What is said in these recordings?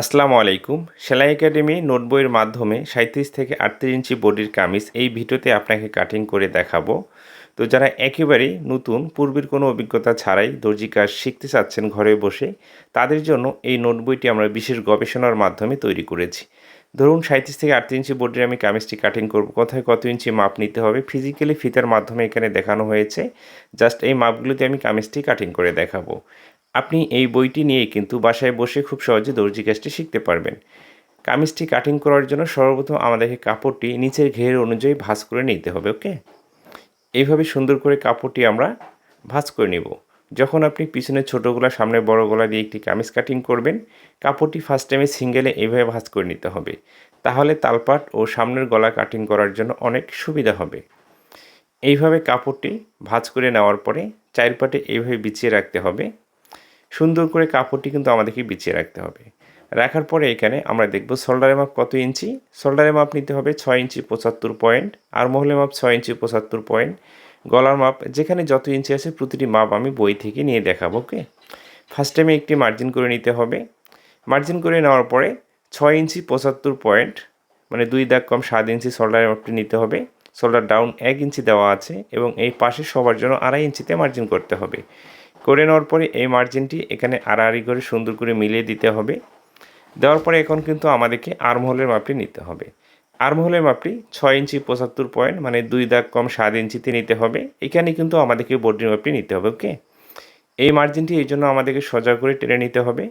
আসসালামু আলাইকুম। সেলাই একাডেমি নোট বইয়ের মাধ্যমে সাঁত্রিশ থেকে আটত্রিশ ইঞ্চি বডির কামিজ এই ভিডিওতে আপনাকে কাটিং করে দেখাবো। তো যারা একেবারেই নতুন, পূর্বের কোনো অভিজ্ঞতা ছাড়াই দর্জি কাজ শিখতে চাচ্ছেন ঘরে বসে, তাদের জন্য এই নোট বইটি আমরা বিশেষ গবেষণার মাধ্যমে তৈরি করেছি। ধরুন সাঁত্রিশ থেকে আটত্রিশ ইঞ্চি বডির আমি কামিজটি কাটিং করব, কোথায় কত ইঞ্চি মাপ নিতে হবে? ফিজিক্যালি ফিতার মাধ্যমে এখানে দেখানো হয়েছে। জাস্ট এই মাপগুলোতে আমি কামিজটি কাটিং করে দেখাবো। আপনি এই বইটি নিয়ে কিন্তু বাসায় বসে খুব সহজে দর্জি কাজটি শিখতে পারবেন। কামিজটি কাটিং করার জন্য সর্বপ্রথম আমাদেরকে কাপড়টি নিচের ঘের অনুযায়ী ভাঁজ করে নিতে হবে, ওকে? এইভাবে সুন্দর করে কাপড়টি আমরা ভাঁজ করে নেব। যখন আপনি পিছনে ছোটো গলা, সামনে বড় গলা দিয়ে একটি কামিজ কাটিং করবেন, কাপড়টি ফার্স্ট টাইমে সিঙ্গেলে এইভাবে ভাঁজ করে নিতে হবে। তাহলে তালপাট ও সামনের গলা কাটিং করার জন্য অনেক সুবিধা হবে। এইভাবে কাপড়টি ভাঁজ করে নেওয়ার পরে চারপাটে এইভাবে বিছিয়ে রাখতে হবে। সুন্দর করে কাপড়টি কিন্তু আমাদেরকে বিছিয়ে রাখতে হবে। রাখার পরে এখানে আমরা দেখব শোল্ডারের মাপ কত ইঞ্চি। শোল্ডারের মাপ নিতে হবে ছয় ইঞ্চি পঁচাত্তর পয়েন্ট আর মহলের মাপ ছয় ইঞ্চি পঁচাত্তর পয়েন্ট গলার মাপ যেখানে যত ইঞ্চি আছে প্রতিটি মাপ আমি বই থেকে নিয়ে দেখাবো, ওকে? ফার্স্ট টাইমে একটি মার্জিন করে নিতে হবে। মার্জিন করে নেওয়ার পরে ছয় ইঞ্চি পঁচাত্তর পয়েন্ট মানে দুই দাগ কম সাত ইঞ্চি শোল্ডারের মাপটি নিতে হবে। শোল্ডার ডাউন এক ইঞ্চি দেওয়া আছে এবং এই পাশে সবার জন্য আড়াই ইঞ্চিতে মার্জিন করতে হবে। করে নেওয়ার পরে এই মার্জিনটি এখানে আড়াআড়ি করে সুন্দর করে মিলিয়ে দিতে হবে। দেওয়ার পরে এখন কিন্তু আমাদেরকে আর্মহোলের মাপটি নিতে হবে। আর্মহোলের মাপটি ছয় ইঞ্চি পঁচাত্তর পয়েন্ট মানে দুই দাগ কম সাত ইঞ্চিতে নিতে হবে। এখানে কিন্তু আমাদেরকে বডির মাপটি নিতে হবে ওকে এই মার্জিনটি এই জন্য আমাদেরকে সোজা করে টেনে নিতে হবে।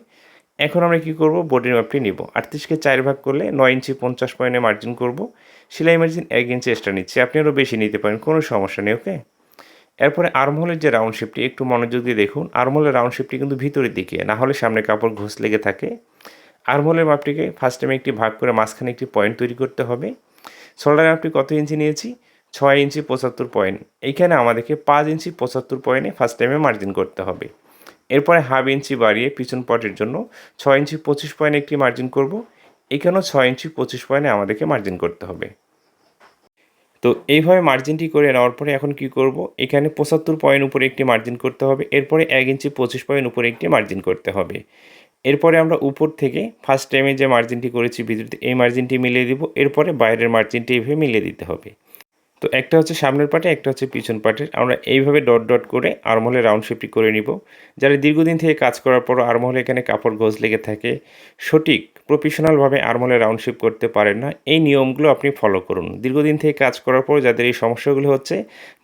এখন আমরা কি করব? বডির মাপটি নিব। আটত্রিশকে চার ভাগ করলে নয় ইঞ্চি পঞ্চাশ পয়েন্টে মার্জিন করব। সেলাই মার্জিন এক ইঞ্চি এক্সট্রা নিচ্ছি। আপনি আরও বেশি নিতে পারেন, কোনো সমস্যা নেই ওকে এরপরে আর্মহোলের যে রাউন্ড শেপটি একটু মনোযোগ দিয়ে দেখুন। আর্মহোলের রাউন্ড শেপটি কিন্তু ভিতরের দিকে, না হলে সামনে কাপড় ঘোষ লেগে থাকে। আর্মহোলের মাপটিকে ফার্স্ট টাইমে একটি ভাগ করে মাঝখানে একটি পয়েন্ট তৈরি করতে হবে। শোল্ডার মাপটি কত ইঞ্চি নিয়েছি? ছয় ইঞ্চি পঁচাত্তর পয়েন্ট এইখানে আমাদেরকে পাঁচ ইঞ্চি পঁচাত্তর পয়েন্টে ফার্স্ট টাইমে মার্জিন করতে হবে। এরপরে হাফ ইঞ্চি বাড়িয়ে পিছন পটের জন্য ছয় ইঞ্চি পঁচিশ পয়েন্ট একটি মার্জিন করব। এখানেও ছয় ইঞ্চি পঁচিশ পয়েন্টে আমাদেরকে মার্জিন করতে হবে। তো এইভাবে মার্জিনটি করে নেওয়ার পরে এখন কি করব? এখানে পঁচাত্তর পয়েন্ট উপরে একটি মার্জিন করতে হবে, এরপরে এক ইঞ্চি পঁচিশ পয়েন্ট উপরে একটি মার্জিন করতে হবে। এরপরে আমরা উপর থেকে ফার্স্ট টাইমে যে মার্জিনটি করেছি, ভিতরে এই মার্জিনটি মিলিয়ে দিব, এরপরে বাইরের মার্জিনটি এইভাবে মিলিয়ে দিতে হবে। তো একটা হচ্ছে সামনের পাটে, একটা হচ্ছে পিছন পাটের। আমরা এইভাবে ডট ডট করে আরমহলে রাউন্ড শেপটি করে নিব। যারা দীর্ঘদিন থেকে কাজ করার পর আরমহলে এখানে কাপড় গোজ লেগে থাকে, সঠিক প্রফেশনালভাবে আরমহলে রাউন্ড শেপ করতে পারেন না, এই নিয়মগুলো আপনি ফলো করুন। দীর্ঘদিন থেকে কাজ করার পর যাদের এই সমস্যাগুলো হচ্ছে,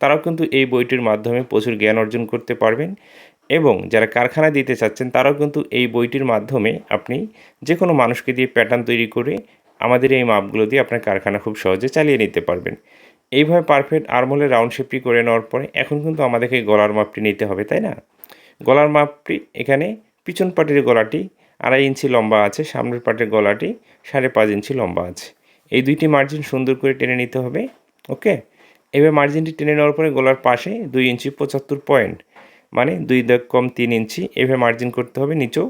তারাও কিন্তু এই বইটির মাধ্যমে প্রচুর জ্ঞান অর্জন করতে পারবেন এবং যারা কারখানা দিতে চাচ্ছেন, তারাও কিন্তু এই বইটির মাধ্যমে আপনি যে কোনো মানুষকে দিয়ে প্যাটার্ন তৈরি করে আমাদের এই মাপগুলো দিয়ে আপনার কারখানা খুব সহজে চালিয়ে নিতে পারবেন। এইভাবে পারফেক্ট আর্মহোলের রাউন্ড শেপটি করে নেওয়ার পরে এখন কিন্তু আমাদেরকে গলার মাপটি নিতে হবে, তাই না? গলার মাপটি এখানে পিছন পাটের গলাটি আড়াই ইঞ্চি লম্বা আছে, সামনের পাটের গলাটি সাড়ে পাঁচ ইঞ্চি লম্বা আছে। এই দুইটি মার্জিন সুন্দর করে টেনে নিতে হবে, ওকে? এবার মার্জিনটি টেনে নেওয়ার পরে গলার পাশে দুই ইঞ্চি পঁচাত্তর পয়েন্ট মানে দুই দাগ কম তিন ইঞ্চি এভাবে মার্জিন করতে হবে, নিচেও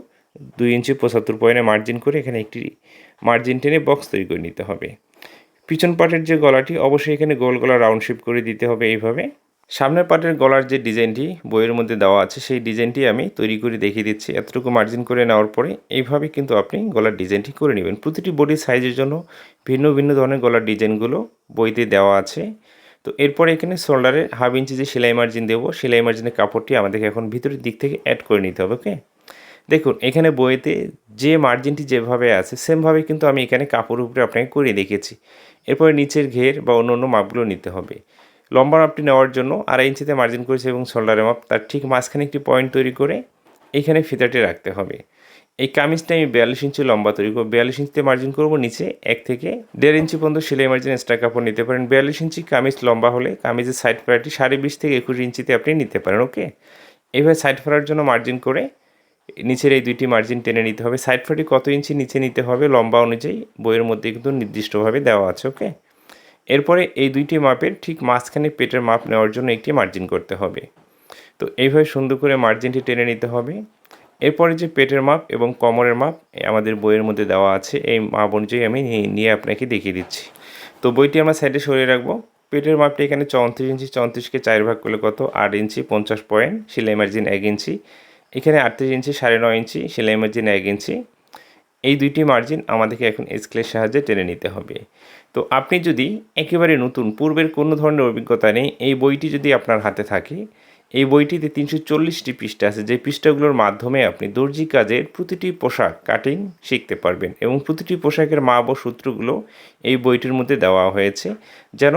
দুই ইঞ্চি পঁচাত্তর পয়েন্টে মার্জিন করে এখানে একটি মার্জিন টেনে বক্স তৈরি করে নিতে হবে। পিছন পাটের যে গলাটি, অবশ্যই এখানে গোল গলা রাউন্ড শেপ করে দিতে হবে এইভাবে। সামনের পাটের গলার যে ডিজাইনটি বইয়ের মধ্যে দেওয়া আছে, সেই ডিজাইনটি আমি তৈরি করে দেখিয়ে দিচ্ছি। এতটুকু মার্জিন করে নেওয়ার পরে এইভাবে কিন্তু আপনি গলার ডিজাইনটি করে নেবেন। প্রতিটি বডির সাইজের জন্য ভিন্ন ভিন্ন ধরনের গলার ডিজাইনগুলো বইতে দেওয়া আছে। তো এরপরে এখানে শোল্ডারে হাফ ইঞ্চি যে সেলাই মার্জিন দেবো, সেলাই মার্জিনের কাপড়টি আমাদেরকে এখন ভিতরের দিক থেকে অ্যাড করে নিতে হবে ওকে দেখুন, এখানে বইতে যে মার্জিনটি যেভাবে আছে সেমভাবে কিন্তু আমি এখানে কাপড় উপরে আপনাকে করে দেখেছি এরপরে নিচের ঘের বা অন্য অন্য মাপগুলো নিতে হবে। লম্বা মাপটি নেওয়ার জন্য আড়াই ইঞ্চিতে মার্জিন করেছে এবং শোল্ডারের মাপ, তার ঠিক মাঝখানে একটি পয়েন্ট তৈরি করে এইখানে ফিতাটি রাখতে হবে। এই কামিজটা আমি বিয়াল্লিশ ইঞ্চি লম্বা তৈরি করব। বিয়াল্লিশ ইঞ্চিতে মার্জিন করব নিচে এক থেকে দেড় ইঞ্চি পর্যন্ত সেলাই মার্জিন এক্সট্রা কাপড় নিতে পারেন। বিয়াল্লিশ ইঞ্চি কামিজ লম্বা হলে কামিজের সাইড ফেরাটি সাড়ে বিশ থেকে একুশ ইঞ্চিতে আপনি নিতে পারেন ওকে এইভাবে সাইড ফেরার জন্য মার্জিন করে নিচের এই দুইটি মার্জিন টেনে নিতে হবে। সাইড ফেরাটি কত ইঞ্চি নিচে নিতে হবে? লম্বা অনুযায়ী বইয়ের মধ্যে কিন্তু নির্দিষ্টভাবে দেওয়া আছে ওকে এরপরে এই দুইটি মাপের ঠিক মাঝখানে পেটের মাপ নেওয়ার জন্য একটি মার্জিন করতে হবে। তো এইভাবে সুন্দর করে মার্জিনটি টেনে নিতে হবে। এরপরে যে পেটের মাপ এবং কোমরের মাপ আমাদের বইয়ের মধ্যে দেওয়া আছে, এই মাপ অনুযায়ী আমি নিয়ে আপনাকে দেখিয়ে দিচ্ছি। তো বইটি আমরা সাইডে সরিয়ে রাখব। পেটের মাপটি এখানে চৌত্রিশ ইঞ্চি চৌত্রিশকে চার ভাগ করলে কত? আট ইঞ্চি, পঞ্চাশ পয়েন্ট। সেলাই মার্জিন এক ইঞ্চি। এখানে আটত্রিশ ইঞ্চি, সাড়ে নয় ইঞ্চি, সেলাই মার্জিন এক ইঞ্চি। এই দুইটি মার্জিন আমাদেরকে এখন স্কেলের সাহায্যে টেনে নিতে হবে। তো আপনি যদি একেবারে নতুন, পূর্বের কোনো ধরনের অভিজ্ঞতা নেই, এই বইটি যদি আপনার হাতে থাকে, এই বইটিতে তিনশো চল্লিশটি পৃষ্ঠা আছে, যে পৃষ্ঠাগুলোর মাধ্যমে আপনি দর্জি কাজের প্রতিটি পোশাক কাটিং শিখতে পারবেন এবং প্রতিটি পোশাকের মা ও সূত্রগুলো এই বইটির মধ্যে দেওয়া হয়েছে। যেন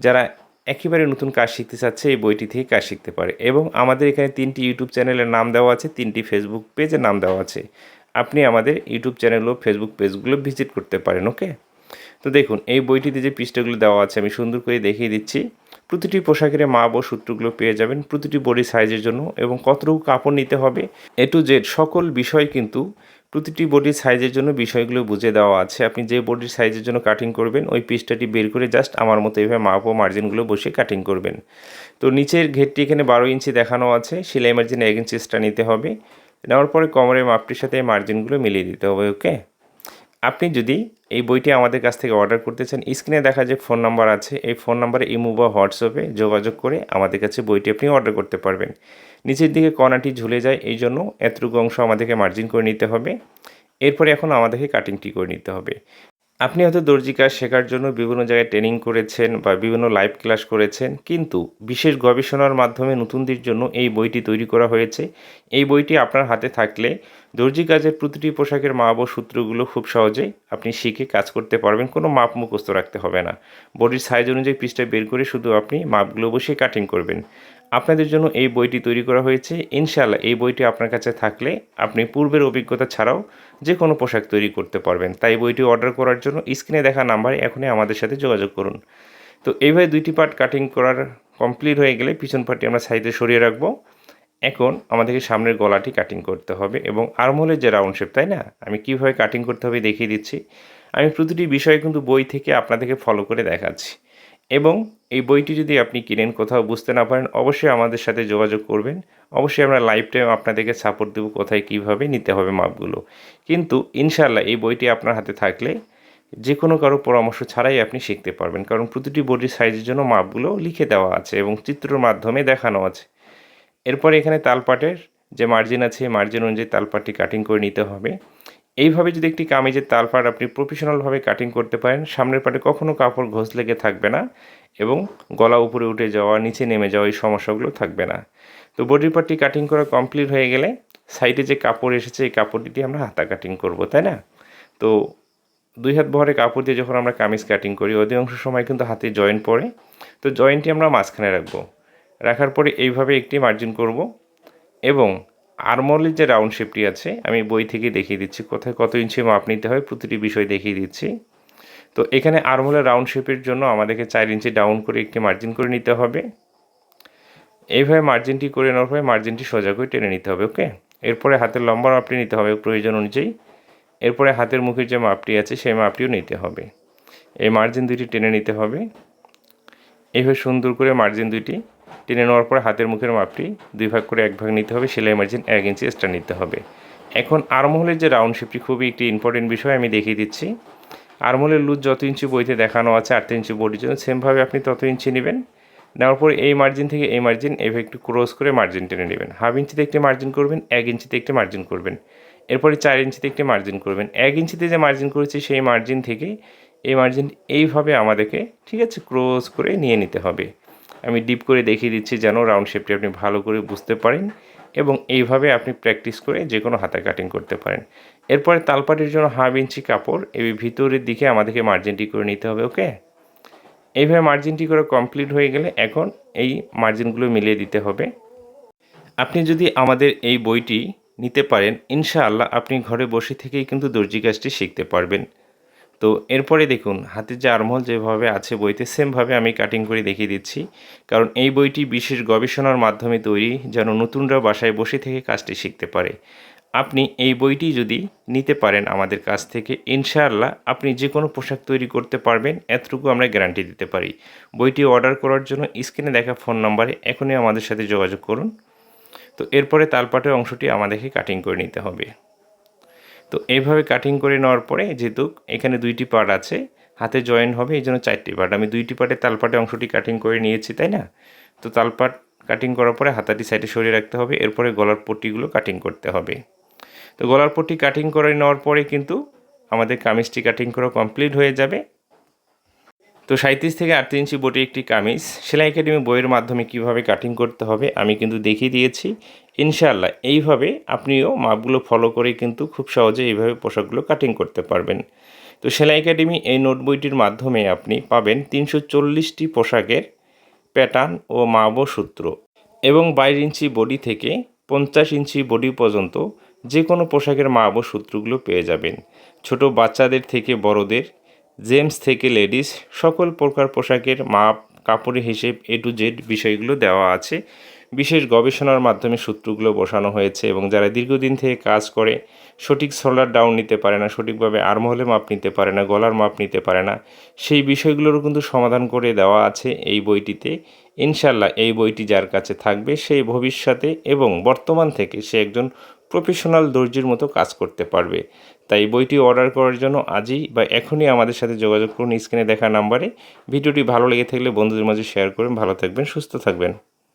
যারা একেবারে নতুন কাজ শিখতে চাচ্ছে এই বইটি থেকে কাজ শিখতে পারে এবং আমাদের এখানে তিনটি ইউটিউব চ্যানেলের নাম দেওয়া আছে, তিনটি ফেসবুক পেজের নাম দেওয়া আছে। আপনি আমাদের ইউটিউব চ্যানেল ও ফেসবুক পেজগুলো ভিজিট করতে পারেন ওকে তো দেখুন, এই বইটিতে যে পৃষ্ঠাগুলো দেওয়া আছে, আমি সুন্দর করে দেখিয়ে দিচ্ছি। প্রতিটি পোশাকের মাপ ও সূত্রগুলো পেয়ে যাবেন, প্রতিটি বডি সাইজের জন্য এবং কতটুকু কাপড় নিতে হবে। এ টু জেড সকল বিষয় কিন্তু প্রতিটি বডির সাইজের জন্য বিষয়গুলো বুঝে দেওয়া আছে। আপনি যে বডির সাইজের জন্য কাটিং করবেন, ওই পিসটাটি বের করে জাস্ট আমার মতো এইভাবে মাপ ও মার্জিনগুলো বসে কাটিং করবেন। তো নিচের ঘেরটি এখানে বারো ইঞ্চি দেখানো আছে, সেলাই মার্জিন এক ইঞ্চিসটা নিতে হবে। নেওয়ার পরে কোমরের মাপটির সাথে মার্জিনগুলো মিলিয়ে দিতে হবে ওকে আপনি যদি এই বইটি আমাদের কাছ থেকে অর্ডার করতে চান স্ক্রিনে দেখা যে ফোন নাম্বার আছে, এই ফোন নাম্বারে ইমো বা হোয়াটসঅ্যাপে যোগাযোগ করে আমাদের কাছে বইটি আপনি অর্ডার করতে পারবেন। নিচের দিকে কণাটি ঝুলে যায়, এই জন্য এতটুকু অংশ আমাদেরকে মার্জিন করে নিতে হবে। এরপরে এখন আমাদেরকে কাটিংটি করে নিতে হবে। আপনি হয়তো দর্জি কাজ শেখার জন্য বিভিন্ন জায়গায় ট্রেনিং করেছেন বা বিভিন্ন লাইভ ক্লাস করেছেন, কিন্তু বিশেষ গবেষণার মাধ্যমে নতুনদের জন্য এই বইটি তৈরি করা হয়েছে। এই বইটি আপনার হাতে থাকলে দর্জি কাজের প্রতিটি পোশাকের মাপ ও সূত্রগুলো খুব সহজেই আপনি শিখে কাজ করতে পারবেন, কোনো মাপ মুখস্থ রাখতে হবে না। বডির সাইজ অনুযায়ী পিসটা বের করে শুধু আপনি মাপগুলো বসে কাটিং করবেন। আপনাদের জন্য এই বইটি তৈরি করা হয়েছে। ইনশাল্লাহ এই বইটি আপনার কাছে থাকলে আপনি পূর্বের অভিজ্ঞতা ছাড়াও যে কোনো পোশাক তৈরি করতে পারবেন। তাই বইটি অর্ডার করার জন্য স্ক্রিনে দেখা নাম্বারে এখনই আমাদের সাথে যোগাযোগ করুন। তো এইভাবে দুইটি পার্ট কাটিং করার কমপ্লিট হয়ে গেলে পিছন পার্টটি আমরা সাইডে সরিয়ে রাখব। এখন আমাদেরকে সামনের গলাটি কাটিং করতে হবে এবং আর্মহোলের যে রাউন্ড শেপ, তাই না? আমি কীভাবে কাটিং করতে হবে দেখিয়ে দিচ্ছি। আমি প্রতিটি বিষয় কিন্তু বই থেকে আপনাদেরকে ফলো করে দেখাচ্ছি। এবং এই বইটি যদি আপনি কিনেন, কোথাও বুঝতে না পারেন, অবশ্যই আমাদের সাথে যোগাযোগ করবেন। অবশ্যই আমরা লাইফ টাইম আপনাদেরকে সাপোর্ট দেবো কোথায়, কীভাবে নিতে হবে মাপগুলো। কিন্তু ইনশাল্লাহ এই বইটি আপনার হাতে থাকলে যে কোনো কারও পরামর্শ ছাড়াই আপনি শিখতে পারবেন। কারণ প্রতিটি বডির সাইজের জন্য মাপগুলো লিখে দেওয়া আছে এবং চিত্রের মাধ্যমে দেখানো আছে। এরপরে এখানে তালপাটের যে মার্জিন আছে মার্জিন অনুযায়ী তালপাটটি কাটিং করে নিতে হবে। এইভাবে যদি একটি কামিজের তালপাট আপনি প্রফেশনালভাবে কাটিং করতে পারেন, সামনের পাটে কখনও কাপড় ঘষ লেগে থাকবে না এবং গলা উপরে উঠে যাওয়া, নিচে নেমে যাওয়া এই সমস্যাগুলো থাকবে না। তো বডি পার্টটি কাটিং করা কমপ্লিট হয়ে গেলে সাইডে যে কাপড় এসেছে, এই কাপড়টি আমরা হাতা কাটিং করব, তাই না? তো দুই হাত বহরে কাপড় দিয়ে যখন আমরা কামিজ কাটিং করি, অধিকাংশ সময় কিন্তু হাতে জয়েন্ট পড়ে। তো জয়েন্টটি আমরা মাঝখানে রাখব। রাখার পরে এইভাবে একটি মার্জিন করব এবং আরমলের যে রাউন্ড শেপটি আছে, আমি বই থেকে দেখিয়ে দিচ্ছি কোথায় কত ইঞ্চি মাপ নিতে হয়, প্রতিটি বিষয় দেখিয়ে দিচ্ছি। তো এখানে আরমোলের রাউন্ড শেপের জন্য আমাদেরকে চার ইঞ্চি ডাউন করে একটি মার্জিন করে নিতে হবে। এইভাবে মার্জিনটি করে নেওয়ার পরে মার্জিনটি সোজা করে টেনে নিতে হবে, ওকে? এরপরে হাতের লম্বা মাপটি নিতে হবে প্রয়োজন অনুযায়ী। এরপরে হাতের মুখের যে মাপটি আছে, সেই মাপটিও নিতে হবে। এই মার্জিন দুইটি টেনে নিতে হবে। এইভাবে সুন্দর করে মার্জিন দুইটি টেনে নেওয়ার পরে হাতের মুখের মাপটি দুই ভাগ করে এক ভাগ নিতে হবে, সেলাই মার্জিন এক ইঞ্চি এক্সট্রা নিতে হবে। এখন আরমহলের যে রাউন্ড শেপটি খুবই একটি ইম্পর্টেন্ট বিষয় আমি দেখিয়ে দিচ্ছি। আরমহলের লুজ যত ইঞ্চি বইতে দেখানো আছে, আট ইঞ্চি বডির জন্য সেমভাবে আপনি তত ইঞ্চি নেবেন। নেওয়ার পরে এই মার্জিন থেকে এই মার্জিন এইভাবে একটু ক্রস করে মার্জিন টেনে নেবেন। হাফ ইঞ্চিতে একটি মার্জিন করবেন, এক ইঞ্চিতে একটি মার্জিন করবেন। এরপরে চার ইঞ্চিতে একটি মার্জিন করবেন। এক ইঞ্চিতে যে মার্জিন করেছি, সেই মার্জিন থেকে এই মার্জিন এইভাবে আমাদেরকে, ঠিক আছে ক্রস করে নিয়ে নিতে হবে। আমি ডিপ করে দেখিয়ে দিচ্ছি যেন রাউন্ড শেপটি আপনি ভালো করে বুঝতে পারেন এবং এইভাবে আপনি প্র্যাকটিস করে যে কোনো হাতা কাটিং করতে পারেন। এরপরে তালপাটির জন্য হাফ ইঞ্চি কাপড় এই ভিতরের দিকে আমাদেরকে মার্জিনটি করে নিতে হবে, ওকে? এইভাবে মার্জিনটি করে কমপ্লিট হয়ে গেলে এখন এই মার্জিনগুলো মিলিয়ে দিতে হবে। আপনি যদি আমাদের এই বইটি নিতে পারেন, ইনশাআল্লাহ আপনি ঘরে বসে থেকেই কিন্তু দর্জি কাজটি শিখতে পারবেন। তো এরপরে দেখুন, হাতের যে আরমহল যেভাবে আছে বইতে সেমভাবে আমি কাটিং করে দেখিয়ে দিচ্ছি। কারণ এই বইটি বিশেষ গবেষণার মাধ্যমে তৈরি যেন নতুনরা বাসায় বসে থেকে কাজটি শিখতে পারে। আপনি এই বইটি যদি নিতে পারেন আমাদের কাছ থেকে, ইনশাআল্লাহ আপনি যে কোনো পোশাক তৈরি করতে পারবেন, এতটুকু আমরা গ্যারান্টি দিতে পারি। বইটি অর্ডার করার জন্য স্ক্রিনে দেখা ফোন নাম্বারে এখনই আমাদের সাথে যোগাযোগ করুন। তো এরপরে তালপাটের অংশটি আমাদেরকে কাটিং করে নিতে হবে। তো এইভাবে কাটিং করে নেওয়ার পরে যেহেতু এখানে দুইটি পার্ট আছে, হাতে জয়েন হবে, এই জন্য চারটি পার্ট আমি দুইটি পার্টে তালপাটে অংশটি কাটিং করে নিয়েছি, তাই না? তো তালপাট কাটিং করার পরে হাতাটি সাইডে সরিয়ে রাখতে হবে, এরপরে গলার পট্টিগুলো কাটিং করতে হবে। তো গলার পট্টি কাটিং করে নেওয়ার পরে কিন্তু আমাদের কামিজটি কাটিং করা কমপ্লিট হয়ে যাবে। তো সাঁত্রিশ থেকে আটত্রিশ ইঞ্চি বটি একটি কামিজ। সেলাই একাডেমি বইয়ের মাধ্যমে কীভাবে কাটিং করতে হবে, আমি কিন্তু দেখিয়ে দিয়েছি। ইনশাআল্লাহ, এইভাবে আপনিও মাপগুলো ফলো করে কিন্তু খুব সহজে এইভাবে পোশাকগুলো কাটিং করতে পারবেন। তো সেলাই একাডেমি এই নোট বইটির মাধ্যমে আপনি পাবেন তিনশো চল্লিশটি পোশাকের প্যাটার্ন ও মাপ সূত্র এবং বাইশ ইঞ্চি বডি থেকে পঞ্চাশ ইঞ্চি বডি পর্যন্ত যে কোনো পোশাকের মাপ সূত্রগুলো পেয়ে যাবেন। ছোট বাচ্চাদের থেকে বড়দের জেমস থেকে লেডিস, সকল প্রকার পোশাকের মাপ, কাপড়ের হিসেব এ টু জেড বিষয়গুলো দেওয়া আছে। বিশেষ গবেষণার মাধ্যমে সূত্রগুলো বসানো হয়েছে এবং যারা দীর্ঘদিন থেকে কাজ করে, সঠিক সোলার ডাউন নিতে পারে না, সঠিকভাবে আর্মহলে মাপ নিতে পারে না, গলার মাপ নিতে পারে না, সেই বিষয়গুলোরও কিন্তু সমাধান করে দেওয়া আছে এই বইটিতে। ইনশাল্লাহ এই বইটি যার কাছে থাকবে সেই ভবিষ্যতে এবং বর্তমান থেকে সে একজন প্রফেশনাল দর্জির মতো কাজ করতে পারবে। তাই বইটি অর্ডার করার জন্য আজই বা এখনই আমাদের সাথে যোগাযোগ করুন স্ক্রিনে দেখা নাম্বারে। ভিডিওটি ভালো লেগে থাকলে বন্ধুদের মাঝে শেয়ার করুন। ভালো থাকবেন, সুস্থ থাকবেন।